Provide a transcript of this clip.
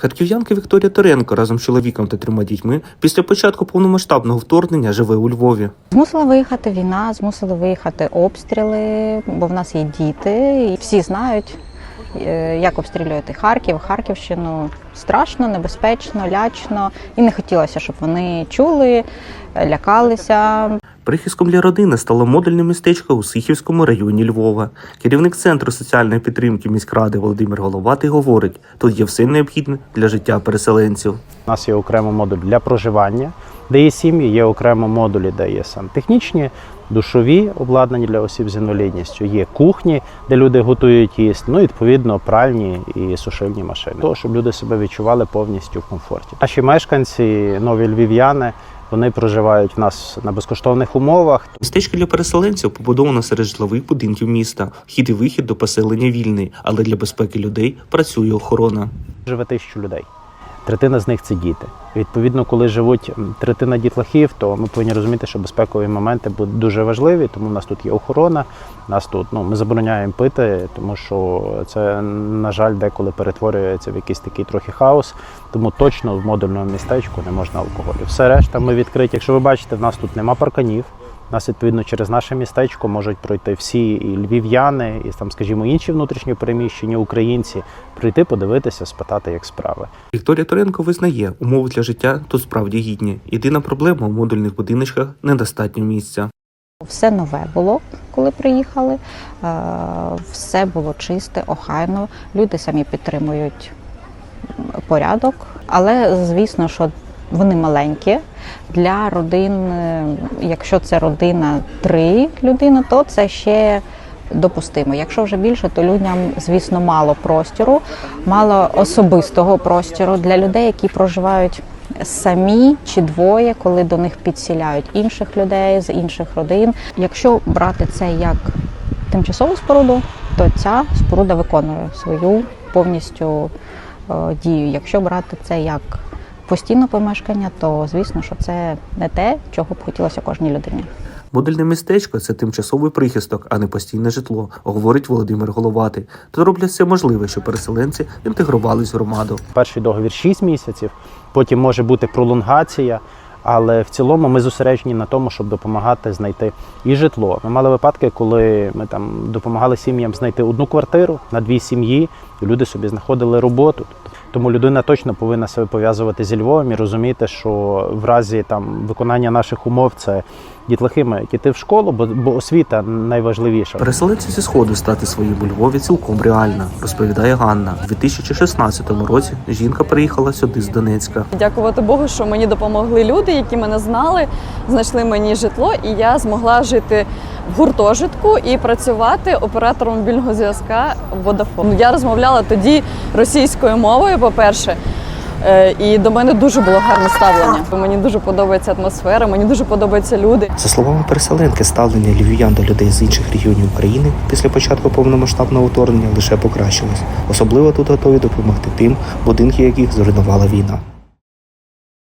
Харків'янка Вікторія Торенко разом з чоловіком та трьома дітьми після початку повномасштабного вторгнення живе у Львові. Змусила виїхати війна, змусили виїхати обстріли, бо в нас є діти, і всі знають, як обстрілювати Харків, Харківщину. Страшно, небезпечно, лячно. І не хотілося, щоб вони чули, е, лякалися. Прихистком для родини стало модульне містечко у Сихівському районі Львова. Керівник центру соціальної підтримки міськради Володимир Головатий говорить: тут є все необхідне для життя переселенців. У нас є окремо модуль для проживання, де є сім'ї, є окремо модулі, де є сантехнічні, душові обладнані для осіб з інвалідністю, є кухні, де люди готують їсти, ну і відповідно пральні і сушильні машини. Того, щоб люди себе відчували повністю в комфорті. Наші мешканці, нові львів'яни, вони проживають в нас на безкоштовних умовах. Містечко для переселенців побудовано серед житлових будинків міста. Вхід і вихід до поселення вільний, але для безпеки людей працює охорона. живе тисячу людей. Третина з них це діти. Відповідно, коли живуть третина дітлахів, то ми повинні розуміти, що безпекові моменти будуть дуже важливі, тому в нас тут є охорона. Нас тут ну ми забороняємо пити, тому що це на жаль деколи перетворюється в якийсь такий трохи хаос. Тому точно в модульному містечку не можна алкоголю. Все решта ми відкриті. Якщо ви бачите, в нас тут нема парканів. У Нас відповідно через наше містечко можуть пройти всі і львів'яни, і там, скажімо, інші внутрішньо переміщені українці, прийти, подивитися, спитати, як справи. Вікторія Торенко визнає, умови для життя тут справді гідні. Єдина проблема у модульних будиночках недостатньо місця. Все нове було, коли приїхали. Е, Все було чисте, охайно. Люди самі підтримують порядок, але звісно, що вони маленькі. Для родин, е, якщо це родина три людини, то це ще допустимо. Якщо вже більше, то людям, звісно, мало простору, мало особистого простору для людей, які проживають самі чи двоє, коли до них підсіляють інших людей з інших родин. Якщо брати це як тимчасову споруду, то ця споруда виконує свою повністю е, дію. Якщо брати це як постійне помешкання, то звісно, що це не те, чого б хотілося кожній людині. Модульне містечко це тимчасовий прихисток, а не постійне житло, говорить Володимир Головатий. Тут роблять все можливе, щоб переселенці інтегрувались в громаду. Перший договір 6 місяців, потім може бути пролонгація. Але в цілому ми зосереджені на тому, щоб допомагати знайти і житло. Ми мали випадки, коли ми там допомагали сім'ям знайти одну квартиру на дві сім'ї, і люди собі знаходили роботу. Тому людина точно повинна себе пов'язувати зі Львовом і розуміти, що в разі там виконання наших умов це дітлахи мають іти в школу, бо, бо освіта найважливіша. Переселенці зі сходу стати своїм у Львові цілком реально, розповідає Ганна. У 2016 році жінка приїхала сюди з Донецька. Дякувати Богу, що мені допомогли люди, які мене знали, знайшли мені житло, і я змогла жити в гуртожитку і працювати оператором мобільного зв'язка Vodafone. Я розмовляла тоді російською мовою, по-перше. е, І до мене дуже було гарне ставлення. Мені дуже подобається атмосфера, мені дуже подобаються люди. За словами переселенки, ставлення львів'ян до людей з інших регіонів України після початку повномасштабного вторгнення лише покращилось. Особливо тут готові допомогти тим, будинки яких зруйнувала війна.